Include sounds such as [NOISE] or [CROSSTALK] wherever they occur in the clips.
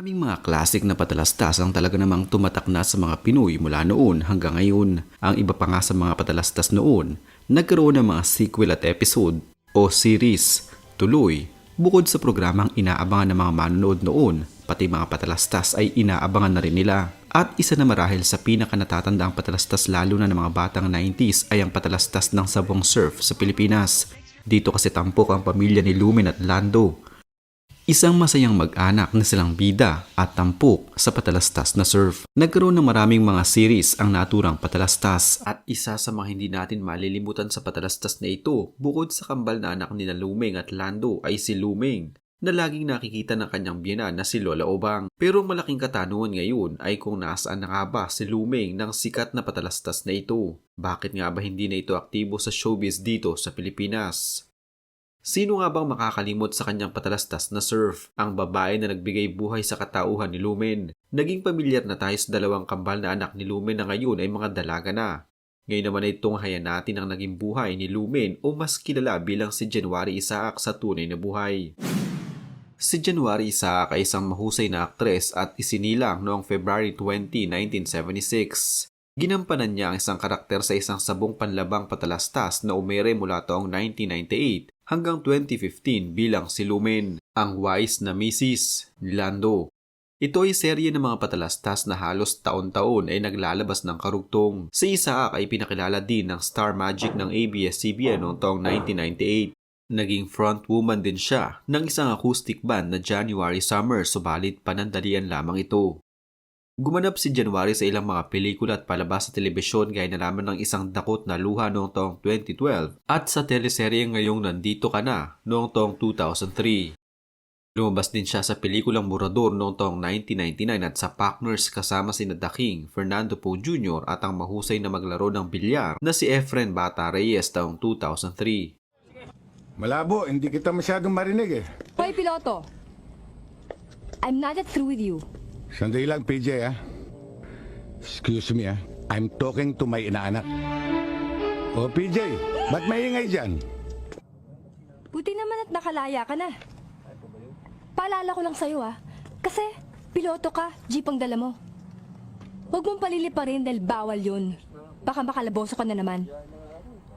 Maraming mga classic na patalastas ang talaga namang tumatak na sa mga Pinoy mula noon hanggang ngayon. Ang iba pa nga sa mga patalastas noon, nagkaroon ng mga sequel at episode o series. Tuloy, bukod sa programang inaabangan ng mga manonood noon, pati mga patalastas ay inaabangan na rin nila. At isa na marahil sa pinaka natatandaang patalastas lalo na ng mga batang 90s ay ang patalastas ng sabong surf sa Pilipinas. Dito kasi tampok ang pamilya ni Lumen at Lando. Isang masayang mag-anak na silang bida at tampok sa patalastas na surf. Nagkaroon ng maraming mga series ang naturang patalastas at isa sa mga hindi natin malilimutan sa patalastas na ito bukod sa kambal na anak ni na Lumeng at Lando ay si Lumeng na laging nakikita ng kanyang biyenan na si Lola Obang. Pero malaking katanungan ngayon ay kung nasaan na nga ba si Lumeng ng sikat na patalastas na ito. Bakit nga ba hindi na ito aktibo sa showbiz dito sa Pilipinas? Sino nga bang makakalimot sa kanyang patalastas na surf? Ang babae na nagbigay buhay sa katauhan ni Lumen. Naging pamilyar na tayo sa dalawang kambal na anak ni Lumen na ngayon ay mga dalaga na. Ngayon naman ay tunghayan natin ang naging buhay ni Lumen o mas kilala bilang si January Isaac sa tunay na buhay. Si January Isaac ay isang mahusay na aktres at isinilang noong February 20, 1976. Ginampanan niya ang isang karakter sa isang sabong panlabang patalastas na umere mula taong 1998 hanggang 2015 bilang si Lumen, ang wise na Mrs. ni Lando. Ito ay serye ng mga patalastas na halos taon-taon ay naglalabas ng karugtong. Si Isaac ay pinakilala din ng Star Magic ng ABS-CBN noong taong 1998. Naging frontwoman din siya ng isang acoustic band na January Summer subalit panandalian lamang ito. Gumanap si January sa ilang mga pelikula at palabas sa telebisyon gaya na naman ng isang dakot na luha noong taong 2012 at sa teleserye ngayong Nandito Ka Na noong taong 2003. Lumabas din siya sa pelikulang Murador noong taong 1999 at sa Partners kasama si The King, Fernando Poe Jr. at ang mahusay na maglaro ng bilyar na si Efren Bata Reyes taong 2003. Malabo, hindi kita masyadong marinig eh. Hoy, piloto! I'm not yet through with you. Sandali lang, PJ ah. Excuse me ah. I'm talking to my inaanak. Oh, PJ, ba't maingay dyan? Buti naman at nakalaya ka na. Paalala ko lang sa'yo ah. Kasi, piloto ka, jeep ang dala mo. Huwag mong paliliparin dahil bawal yun. Baka makalaboso ka na naman.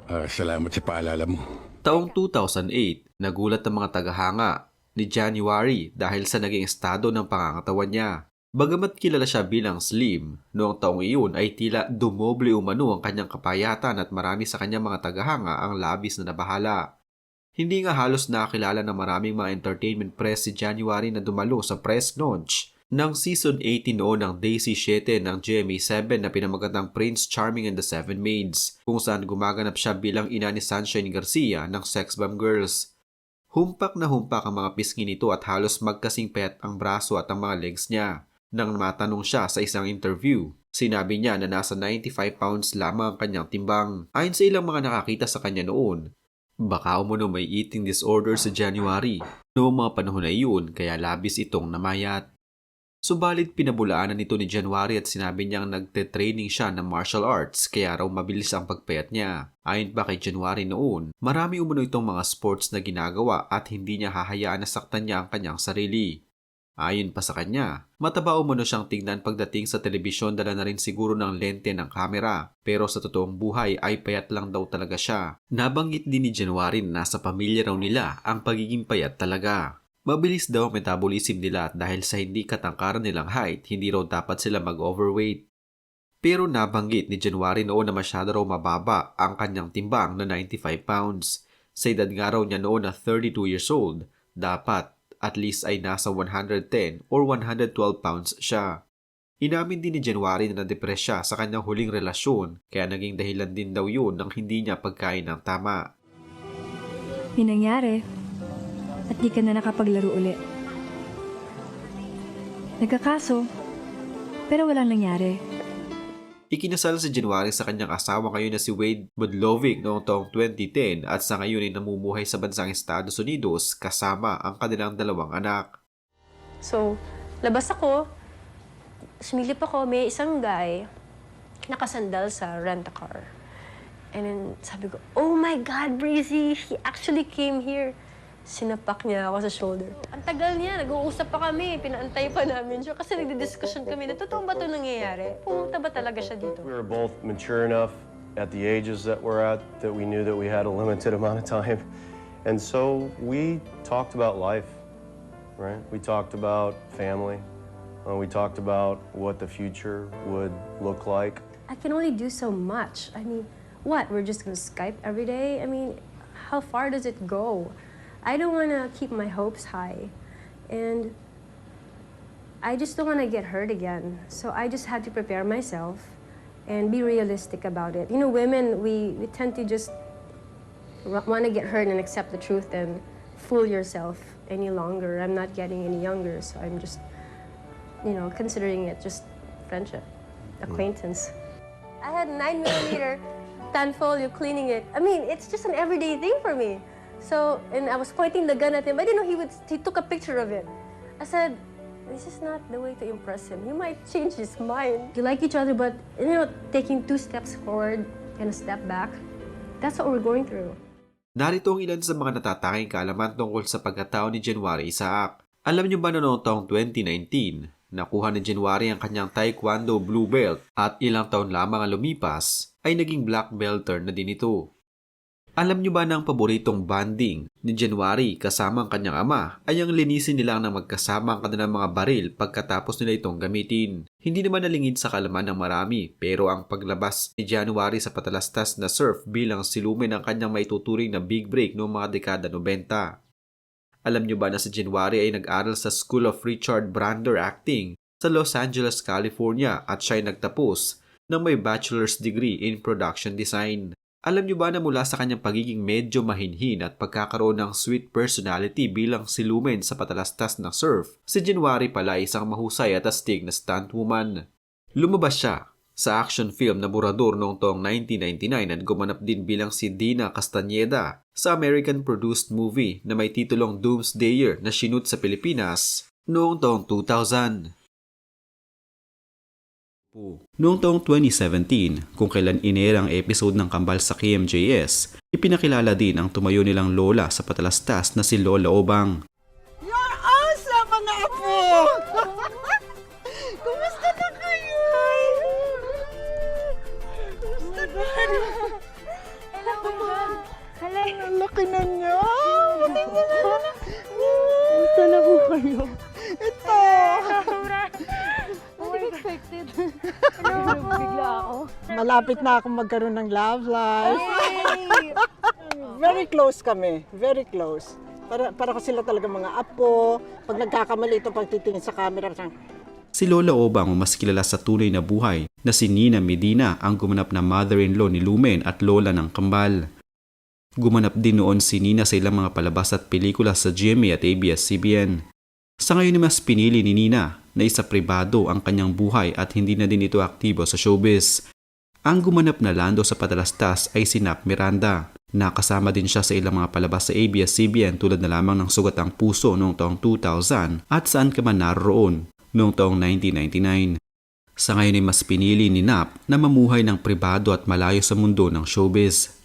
Ah, salamat sa paalala mo. Taong 2008, nagulat ang mga tagahanga ni January dahil sa naging estado ng pangangatawan niya. Bagamat kilala siya bilang slim, noong taong iyon ay tila dumoble umano ang kanyang kapayatan at marami sa kanyang mga tagahanga ang labis na nabahala. Hindi nga halos nakakilala ng maraming mga entertainment press si January na dumalo sa press launch ng season 18 noon ng Daisy 7 ng GMA7 na pinamagatang Prince Charming and the Seven Maids kung saan gumaganap siya bilang ina ni Sunshine Garcia ng Sex Bomb Girls. Humpak na humpak ang mga pisngi nito at halos magkasing pet ang braso at ang mga legs niya. Nang matanong siya sa isang interview, sinabi niya na nasa 95 pounds lamang ang kanyang timbang. Ayon sa ilang mga nakakita sa kanya noon, baka umano may eating disorder sa January noong mga panahon na iyon kaya labis itong namayat. Subalit pinabulaanan nito ni January at sinabi niyang nagte-training siya ng martial arts kaya raw mabilis ang pagpayat niya. Ayon pa kay January noon, marami umano itong mga sports na ginagawa at hindi niya hahayaan na saktan niya ang kanyang sarili. Ayon pa sa kanya, mataba umano siyang tignan pagdating sa telebisyon dala na rin siguro ng lente ng kamera pero sa totoong buhay ay payat lang daw talaga siya. Nabanggit din ni January na nasa pamilya raw nila ang pagiging payat talaga. Mabilis daw ang metabolism nila dahil sa hindi katangkaran nilang height, hindi raw dapat sila mag-overweight. Pero nabanggit ni January noon na masyado raw mababa ang kanyang timbang na 95 pounds. Sa edad nga raw niya noon na 32 years old, dapat at least ay nasa 110 or 112 pounds siya. Inamin din ni January na nadepress siya sa kanyang huling relasyon kaya naging dahilan din daw yun ng hindi niya pagkain ng tama. May nangyari. At di ka na nakapaglaro uli. Nagkakaso. Pero walang nangyari. Ikinasal si January sa kanyang asawa ngayon na si Wade Budlovic noong taong 2010 at sa ngayon ay namumuhay sa bansang Estados Unidos kasama ang kanilang dalawang anak. So, labas ako. Sumilip ako, may isang guy nakasandal sa rent-a-car. And then sabi ko, oh my God, Breezy, he actually came here. Sinapak niya ako sa shoulder. Ang tagal niya, nag-uusap pa kami. Pinaantay pa namin siya kasi nagdi-discussion kami na totoo ba ito nangyayari? Pumunta ba talaga siya dito? We were both mature enough at the ages that we're at that we knew that we had a limited amount of time. And so we talked about life, right? We talked about family. Uh, we talked about what the future would look like. I can only do so much. I mean, what? We're just gonna Skype every day? I mean, how far does it go? I don't wanna keep my hopes high. And I just don't wanna get hurt again. So I just had to prepare myself and be realistic about it. You know, women, we, we tend to just want to get hurt and accept the truth and fool yourself any longer. I'm not getting any younger, so I'm just, you know, considering it just friendship, acquaintance. I had nine millimeter [COUGHS] Tanfolio cleaning it. I mean, it's just an everyday thing for me. So, and I was pointing the gun at him. I didn't know he would. He took a picture of it. I said, "This is not the way to impress him. He might change his mind. You like each other, but you know, taking two steps forward and a step back. That's what we're going through." Narito ang ilan sa mga natatanging kaalaman tungkol sa pagkatao ni January Isaac. Alam niyo ba na noong taong 2019, nakuha ni January ang kanyang Taekwondo Blue Belt at ilang taon lamang ang lumipas ay naging Black Belter na din ito. Alam niyo ba na ang paboritong banding ni January kasama ang kanyang ama ay ang linisin nila ng magkasama ang kanilang mga baril pagkatapos nila itong gamitin. Hindi naman nalingid sa kalaman ng marami pero ang paglabas ni January sa patalastas na surf bilang silumin ng kanyang maituturing na big break noong mga dekada 90. Alam niyo ba na si January ay nag-aral sa School of Richard Brander Acting sa Los Angeles, California at siya ay nagtapos ng may bachelor's degree in production design. Alam niyo ba na mula sa kanyang pagiging medyo mahinhin at pagkakaroon ng sweet personality bilang silumen sa patalastas ng surf, si January pala isang mahusay at astig na stunt woman. Lumabas siya sa action film na Burador noong taong 1999 at gumanap din bilang si Dina Castañeda sa American-produced movie na may titulong Doomsdayer na sinut sa Pilipinas noong taong 2000. Noong taong 2017, kung kailan inera ang episode ng Kambal sa KMJS, ipinakilala din ang tumayo nilang lola sa patalastas na si Lola Obang. You're awesome, mga apo! [LAUGHS] Kumusta na kayo? Kumusta na kayo? Hello, Hello. Ang laki na niyo. Kumusta na po kayo? Ito. Bigla ako. Malapit na ako magkaroon ng love life. Very close kami. Very close. Para, para ko sila talaga mga apo. Pag nagkakamali ito, pagtitingin sa camera, siyang, Si Lola Obang mas kilala sa tunay na buhay na si Nina Medina ang gumanap na mother-in-law ni Lumen at lola ng kambal. Gumanap din noon si Nina sa ilang mga palabas at pelikula sa GMA at ABS-CBN. Sa ngayon ay mas pinili ni Nina na isa pribado ang kanyang buhay at hindi na din ito aktibo sa showbiz. Ang gumanap na Lando sa patalastas ay si Nap Miranda. Nakasama din siya sa ilang mga palabas sa ABS-CBN tulad na lamang ng Sugat ang Puso noong taong 2000 at Saan Ka Man Naroon noong taong 1999. Sa ngayon ay mas pinili ni Nap na mamuhay ng pribado at malayo sa mundo ng showbiz.